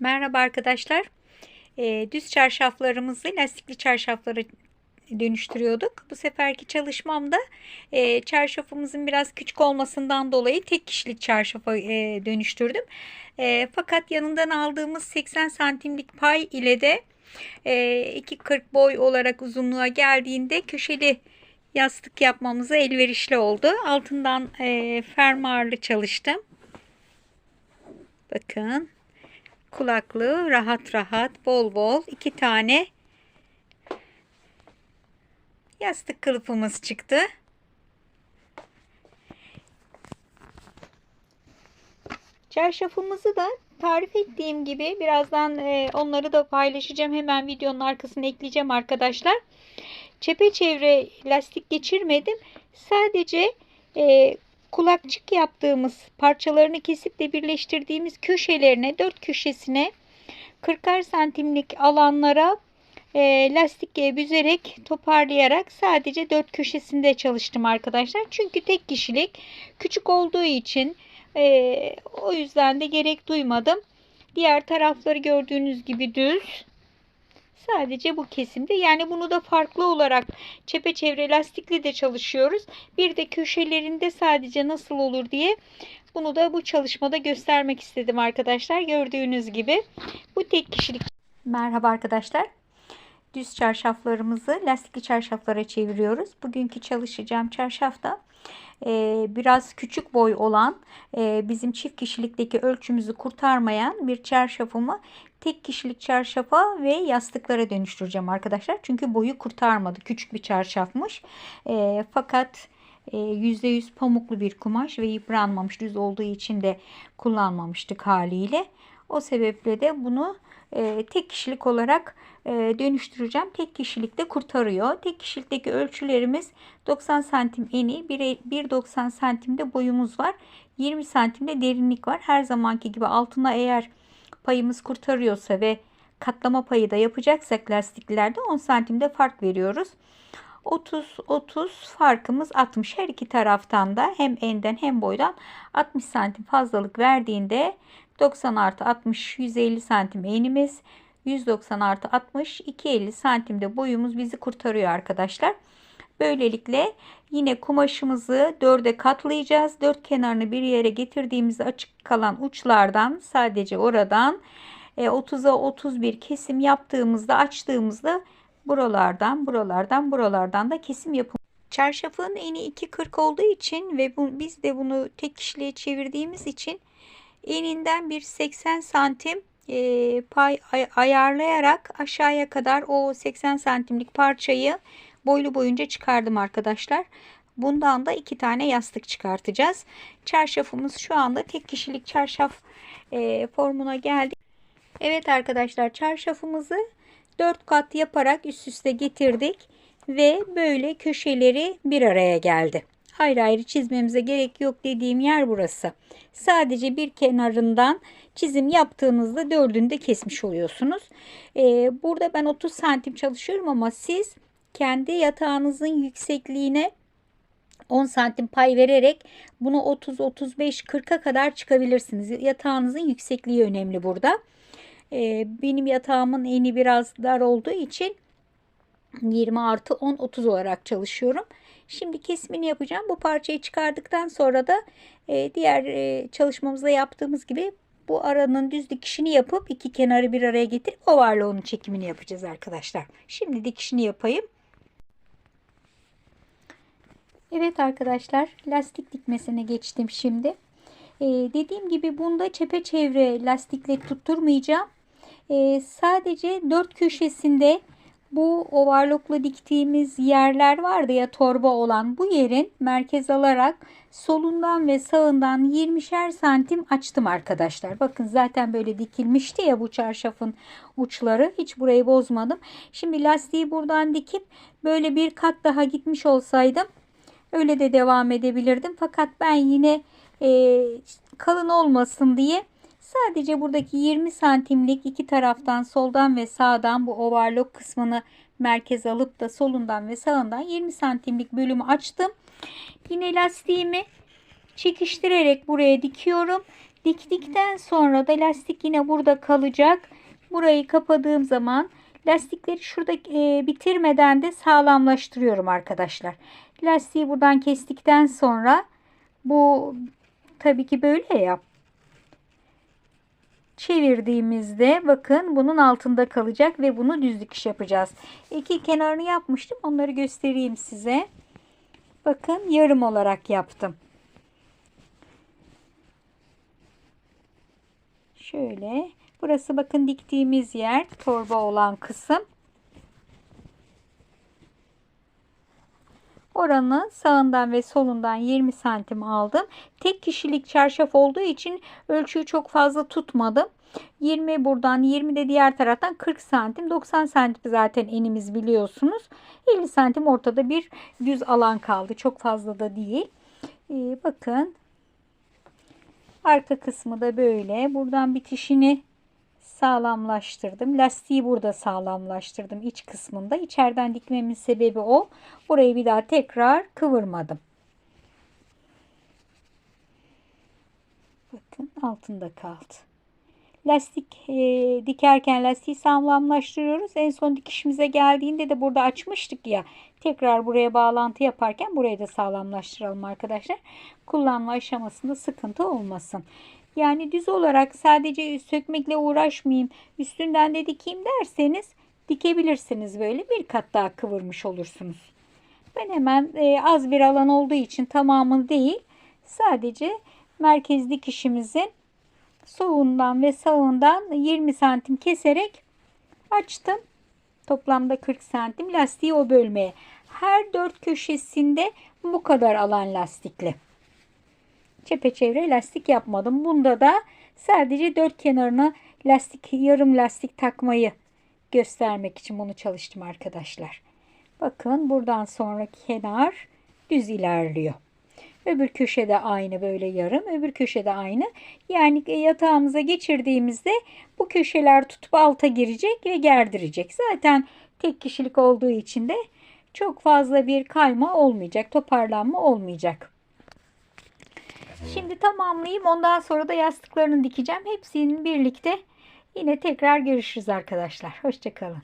Merhaba arkadaşlar. Ee, düz çarşaflarımızı lastikli çarşaflara dönüştürüyorduk. Bu seferki çalışmamda e, çarşafımızın biraz küçük olmasından dolayı tek kişilik çarşafa e, dönüştürdüm. E, fakat yanından aldığımız 80 santimlik pay ile de e, 2.40 boy olarak uzunluğa geldiğinde köşeli yastık yapmamıza elverişli oldu. Altından fermuarlı çalıştım. Bakın kulaklığı rahat rahat bol bol iki tane yastık kılıfımız çıktı. Çarşafımızı da tarif ettiğim gibi birazdan e, onları da paylaşacağım. Hemen videonun arkasına ekleyeceğim arkadaşlar. Çepeçevre lastik geçirmedim. Sadece e, kulakçık yaptığımız parçalarını kesip de birleştirdiğimiz köşelerine dört köşesine 40 santimlik alanlara e, lastik büzerek toparlayarak sadece dört köşesinde çalıştım arkadaşlar. Çünkü tek kişilik küçük olduğu için e, o yüzden de gerek duymadım. Diğer tarafları gördüğünüz gibi düz. Sadece bu kesimde. Yani bunu da farklı olarak çepeçevre lastikli de çalışıyoruz. Bir de köşelerinde sadece nasıl olur diye bunu da bu çalışmada göstermek istedim arkadaşlar. Gördüğünüz gibi bu tek kişilik. Merhaba arkadaşlar. Düz çarşaflarımızı lastikli çarşaflara çeviriyoruz. Bugünkü çalışacağım çarşafta e, biraz küçük boy olan e, bizim çift kişilikteki ölçümüzü kurtarmayan bir çarşafımı tek kişilik çarşafa ve yastıklara dönüştüreceğim arkadaşlar. Çünkü boyu kurtarmadı. Küçük bir çarşafmış. E, fakat %100 pamuklu bir kumaş ve yıpranmamış düz olduğu için de kullanmamıştık haliyle. O sebeple de bunu e, tek kişilik olarak e, dönüştüreceğim. Tek kişilikte kurtarıyor. Tek kişilikteki ölçülerimiz 90 santim eni, 1.90 santimde boyumuz var. 20 santimde derinlik var. Her zamanki gibi altına eğer payımız kurtarıyorsa ve katlama payı da yapacaksak lastiklerde 10 santimde fark veriyoruz. 30 30 farkımız 60 her iki taraftan da hem enden hem boydan 60 santim fazlalık verdiğinde 90 artı 60 150 santim enimiz 190 artı 60 250 santimde boyumuz bizi kurtarıyor arkadaşlar. Böylelikle yine kumaşımızı dörde katlayacağız. Dört kenarını bir yere getirdiğimizde açık kalan uçlardan sadece oradan 30'a e, 31 kesim yaptığımızda açtığımızda buralardan buralardan buralardan da kesim yapın. Çarşafın eni 2.40 olduğu için ve bu, biz de bunu tek kişiliğe çevirdiğimiz için eninden bir 80 santim e, pay ay, ayarlayarak aşağıya kadar o 80 santimlik parçayı boylu boyunca çıkardım arkadaşlar. Bundan da iki tane yastık çıkartacağız. Çarşafımız şu anda tek kişilik çarşaf e, formuna geldi. Evet arkadaşlar çarşafımızı 4 kat yaparak üst üste getirdik ve böyle köşeleri bir araya geldi ayrı ayrı çizmemize gerek yok dediğim yer burası. Sadece bir kenarından çizim yaptığınızda dördünü de kesmiş oluyorsunuz. Ee, burada ben 30 santim çalışıyorum ama siz kendi yatağınızın yüksekliğine 10 santim pay vererek bunu 30, 35, 40'a kadar çıkabilirsiniz. Yatağınızın yüksekliği önemli burada. Ee, benim yatağımın eni biraz dar olduğu için 20 artı 10, 30 olarak çalışıyorum. Şimdi kesimini yapacağım. Bu parçayı çıkardıktan sonra da e, diğer e, çalışmamızda yaptığımız gibi bu aranın düz dikişini yapıp iki kenarı bir araya getirip ovarla çekimini yapacağız arkadaşlar. Şimdi dikişini yapayım. Evet arkadaşlar lastik dikmesine geçtim şimdi. Ee, dediğim gibi bunda çepeçevre lastikle tutturmayacağım. Ee, sadece dört köşesinde bu overlockla diktiğimiz yerler vardı ya torba olan bu yerin merkez alarak solundan ve sağından 20'şer santim açtım arkadaşlar. Bakın zaten böyle dikilmişti ya bu çarşafın uçları. Hiç burayı bozmadım. Şimdi lastiği buradan dikip böyle bir kat daha gitmiş olsaydım öyle de devam edebilirdim. Fakat ben yine e, kalın olmasın diye Sadece buradaki 20 santimlik iki taraftan soldan ve sağdan bu overlock kısmını merkez alıp da solundan ve sağından 20 santimlik bölümü açtım. Yine lastiğimi çekiştirerek buraya dikiyorum. Diktikten sonra da lastik yine burada kalacak. Burayı kapadığım zaman lastikleri şurada e, bitirmeden de sağlamlaştırıyorum arkadaşlar. Lastiği buradan kestikten sonra bu tabii ki böyle ya. Çevirdiğimizde bakın bunun altında kalacak ve bunu düz dikiş yapacağız. İki kenarını yapmıştım. Onları göstereyim size. Bakın yarım olarak yaptım. Şöyle. Burası bakın diktiğimiz yer. Torba olan kısım. Oranı sağından ve solundan 20 santim aldım. Tek kişilik çarşaf olduğu için ölçüyü çok fazla tutmadım. 20 buradan 20 de diğer taraftan 40 santim 90 santim zaten enimiz biliyorsunuz. 50 santim ortada bir düz alan kaldı. Çok fazla da değil. Ee, bakın. Arka kısmı da böyle. Buradan bitişini sağlamlaştırdım lastiği burada sağlamlaştırdım iç kısmında içeriden dikmemin sebebi o burayı bir daha tekrar kıvırmadım bakın altında kaldı lastik e, dikerken lastiği sağlamlaştırıyoruz. En son dikişimize geldiğinde de burada açmıştık ya. Tekrar buraya bağlantı yaparken burayı da sağlamlaştıralım arkadaşlar. Kullanma aşamasında sıkıntı olmasın. Yani düz olarak sadece sökmekle uğraşmayayım, üstünden de dikeyim derseniz dikebilirsiniz böyle bir kat daha kıvırmış olursunuz. Ben hemen e, az bir alan olduğu için tamamını değil sadece merkez dikişimizin solundan ve sağından 20 santim keserek açtım. Toplamda 40 santim lastiği o bölmeye. Her dört köşesinde bu kadar alan lastikli. Çepeçevre lastik yapmadım. Bunda da sadece dört kenarına lastik yarım lastik takmayı göstermek için bunu çalıştım arkadaşlar. Bakın buradan sonraki kenar düz ilerliyor. Öbür köşede aynı böyle yarım. Öbür köşede aynı. Yani yatağımıza geçirdiğimizde bu köşeler tutup alta girecek ve gerdirecek. Zaten tek kişilik olduğu için de çok fazla bir kayma olmayacak. Toparlanma olmayacak. Şimdi tamamlayayım. Ondan sonra da yastıklarını dikeceğim. Hepsinin birlikte yine tekrar görüşürüz arkadaşlar. Hoşçakalın.